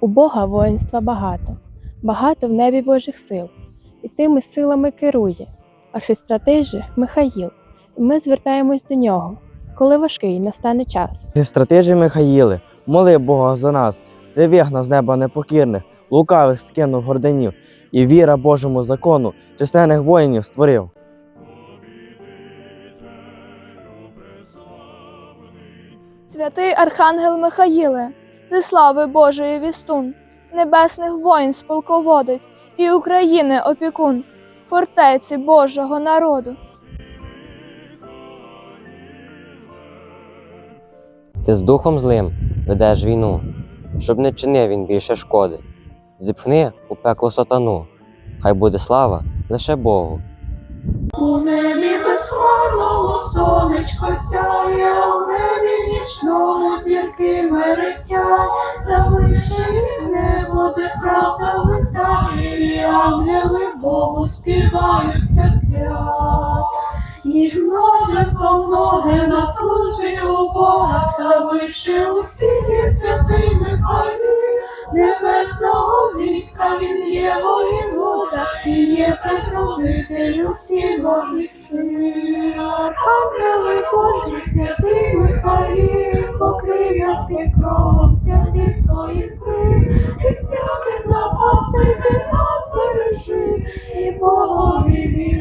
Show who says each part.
Speaker 1: У Бога воїнства багато, багато в небі Божих сил, і тими силами керує архистратей же Михаїл. І ми звертаємось до нього, коли важкий настане час.
Speaker 2: Ти стратежі Михаїли, моли Бога за нас, ти вигнав з неба непокірних, лукавих скинув гординів, і віра Божому закону численних воїнів створив.
Speaker 3: Святий Архангел Михаїле, ти слави Божої вістун, небесних воїн сполководець і України опікун, фортеці Божого народу.
Speaker 4: Ти з духом злим ведеш війну, щоб не чинив він більше шкоди. Зіпхни у пекло сатану, хай буде слава лише Богу.
Speaker 5: У небі безхмарного сонечко сяє, у небі нічному зірки мерехтять, та вище небо, де правда витає, і ангели Богу співають серця. Їх множество многе на службі у Бога, та вище усіх є святий Михайлів, небесного війська він є воєвода, і є предводитель усіх Божих сил. Ангели Божі, святий Михайлів, покрий нас під кровом святих твоїх крил, від всяких напастей ти нас бережи, і Богові вірно